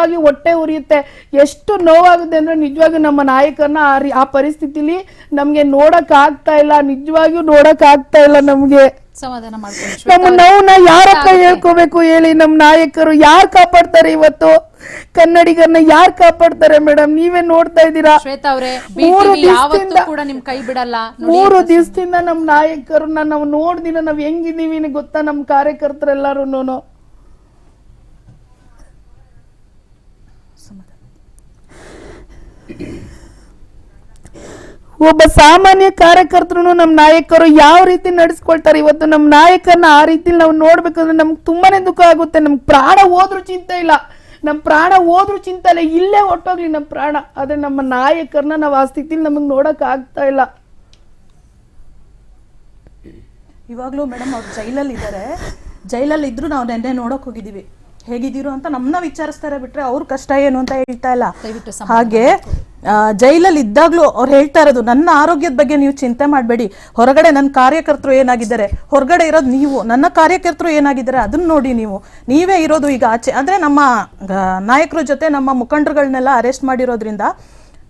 ನಿಜವಾಗಿ ಹೊಟ್ಟೆ ಉರಿಯುತ್ತೆ. ಎಷ್ಟು ನೋವಾಗುತ್ತೆ ಅಂದ್ರೆ ನಿಜವಾಗಿ ನಮ್ಮ ನಾಯಕನ ಆ ರೀ- ಆ ಪರಿಸ್ಥಿತಿಲಿ ನಮ್ಗೆ ನೋಡಕ್ ಆಗ್ತಾ ಇಲ್ಲ ನಿಜವಾಗಿಯೂ ನೋಡಕ್ ಆಗ್ತಾ ಇಲ್ಲ ನಮ್ಗೆ. ಸಮಾಧಾನ ನಮ್ಮ. ನೋವನ್ನ ಯಾರಪ್ಪ ಹೇಳ್ಕೋಬೇಕು ಹೇಳಿ ನಮ್ಮ ನಾಯಕರು ಯಾರ್ ಕಾಪಾಡ್ತಾರೆ ಇವತ್ತು? ಕನ್ನಡಿಗರನ್ನ ಯಾರ್ ಕಾಪಾಡ್ತಾರೆ ಮೇಡಮ್ ನೀವೇ ನೋಡ್ತಾ ಇದ್ದೀರಾ? ಶ್ವೇತಾ ಅವರೇ ಮೂರು ದಿವಸದಿಂದ ಕೂಡ ನಿಮ್ ಕೈ ಬಿಡಲ್ಲ. ಮೂರು ದಿವಸದಿಂದ ನಮ್ ನಾಯಕರನ್ನ ನಾವು ನೋಡ್ದಿನ ನಾವ್ ಹೆಂಗಿದೀವಿ ಗೊತ್ತಾ ನಮ್ ಕಾರ್ಯಕರ್ತರೆಲ್ಲಾರು ಒಬ್ಬ ಸಾಮಾನ್ಯ ಕಾರ್ಯಕರ್ತರು ನಮ್ಮ ನಾಯಕರು ಯಾವ ರೀತಿ ನಡೆಸ್ಕೊಳ್ತಾರೆ? ಇವತ್ತು ನಮ್ಮ ನಾಯಕರನ್ನ ಆ ರೀತಿ ನಾವು ನೋಡ್ಬೇಕಂದ್ರೆ ನಮ್ಗೆ ತುಂಬಾನೇ ದುಃಖ ಆಗುತ್ತೆ. ನಮ್ಗೆ ಪ್ರಾಣ ಹೋದ್ರೂ ಚಿಂತೆ ಇಲ್ಲ. ನಮ್ಮ ಪ್ರಾಣ ಹೋದ್ರೂ ಚಿಂತೆ ಇಲ್ಲ. ಇಲ್ಲೇ ಹೊಟ್ಟೋಗ್ಲಿ ನಮ್ಮ ಪ್ರಾಣ. ಆದ್ರೆ ನಮ್ಮ ನಾಯಕರನ್ನ ನಾವು ಆ ಸ್ಥಿತಿಲಿ ನಮಗೆ ನೋಡಕ್ ಆಗ್ತಾ ಇಲ್ಲ. ಇವಾಗಲೂ ಮೇಡಮ್ ಅವ್ರು ಜೈಲಲ್ಲಿ ಇದ್ದಾರೆ ಜೈಲಲ್ಲಿ ಇದ್ರು ನಾವು ನೆನ್ನೆ ನೋಡಕ್ ಹೋಗಿದೀವಿ ಹೇಗಿದ್ದೀರು ಅಂತ ನಮ್ಮನ್ನ ವಿಚಾರಿಸ್ತಾರೆ ಬಿಟ್ರೆ ಅವ್ರ ಕಷ್ಟ ಏನು ಅಂತ ಹೇಳ್ತಾ ಇಲ್ಲ. ಹಾಗೆ ಜೈಲಲ್ಲಿ ಇದ್ದಾಗ್ಲೂ ಅವ್ರು ಹೇಳ್ತಾ ಇರೋದು ನನ್ನ ಆರೋಗ್ಯದ ಬಗ್ಗೆ ನೀವು ಚಿಂತೆ ಮಾಡಬೇಡಿ. ಹೊರಗಡೆ ನನ್ನ ಕಾರ್ಯಕರ್ತರು ಏನಾಗಿದ್ದಾರೆ? ಹೊರಗಡೆ ಇರೋದು ನೀವು. ನನ್ನ ಕಾರ್ಯಕರ್ತರು ಏನಾಗಿದ್ದಾರೆ? ಅದನ್ನ ನೋಡಿ ನೀವು. ನೀವೇ ಇರೋದು ಈಗ ಆಚೆ. ಅಂದ್ರೆ ನಮ್ಮ ನಾಯಕರ ಜೊತೆ ನಮ್ಮ ಮುಖಂಡರುಗಳನ್ನೆಲ್ಲ ಅರೆಸ್ಟ್ ಮಾಡಿರೋದ್ರಿಂದ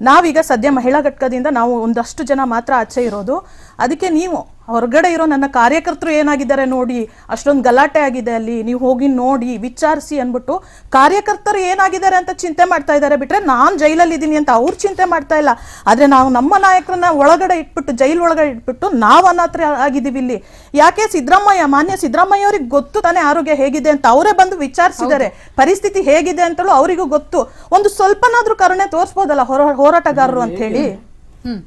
ನಾವೀಗ ಸದ್ಯ ಮಹಿಳಾ ಘಟಕದಿಂದ ನಾವು ಒಂದಷ್ಟು ಜನ ಮಾತ್ರ ಆಚೆ ಇರೋದು. ಅದಕ್ಕೆ ನೀವು ಹೊರಗಡೆ ಇರೋ ನನ್ನ ಕಾರ್ಯಕರ್ತರು ಏನಾಗಿದ್ದಾರೆ ನೋಡಿ ಅಷ್ಟೊಂದು ಗಲಾಟೆ ಆಗಿದೆ ಅಲ್ಲಿ ನೀವು ಹೋಗಿ ನೋಡಿ ವಿಚಾರಿಸಿ ಅಂದ್ಬಿಟ್ಟು ಕಾರ್ಯಕರ್ತರು ಏನಾಗಿದ್ದಾರೆ ಅಂತ ಚಿಂತೆ ಮಾಡ್ತಾ ಇದ್ದಾರೆ. ಬಿಟ್ರೆ ನಾನು ಜೈಲಲ್ಲಿ ಇದ್ದೀನಿ ಅಂತ ಅವ್ರು ಚಿಂತೆ ಮಾಡ್ತಾ ಇಲ್ಲ. ಆದರೆ ನಾವು ನಮ್ಮ ನಾಯಕರನ್ನ ಒಳಗಡೆ ಇಟ್ಬಿಟ್ಟು ಜೈಲ್ ಒಳಗಡೆ ಇಟ್ಬಿಟ್ಟು ನಾವು ಅನಾಥ್ರೆ ಆಗಿದ್ದೀವಿ ಇಲ್ಲಿ. ಯಾಕೆ ಸಿದ್ದರಾಮಯ್ಯ ಮಾನ್ಯ ಸಿದ್ದರಾಮಯ್ಯ ಅವ್ರಿಗೆ ಗೊತ್ತು ತಾನೇ ಆರೋಗ್ಯ ಹೇಗಿದೆ ಅಂತ ಅವರೇ ಬಂದು ವಿಚಾರಿಸಿದ್ದಾರೆ. ಪರಿಸ್ಥಿತಿ ಹೇಗಿದೆ ಅಂತಲೂ ಅವರಿಗೂ ಗೊತ್ತು. ಒಂದು ಸ್ವಲ್ಪನಾದ್ರೂ ಕರುಣೆ ತೋರಿಸ್ಬೋದಲ್ಲ ಹೊರ ಹೋರಾಟಗಾರರು ಅಂತ ಹೇಳಿ? ಹ್ಮ್.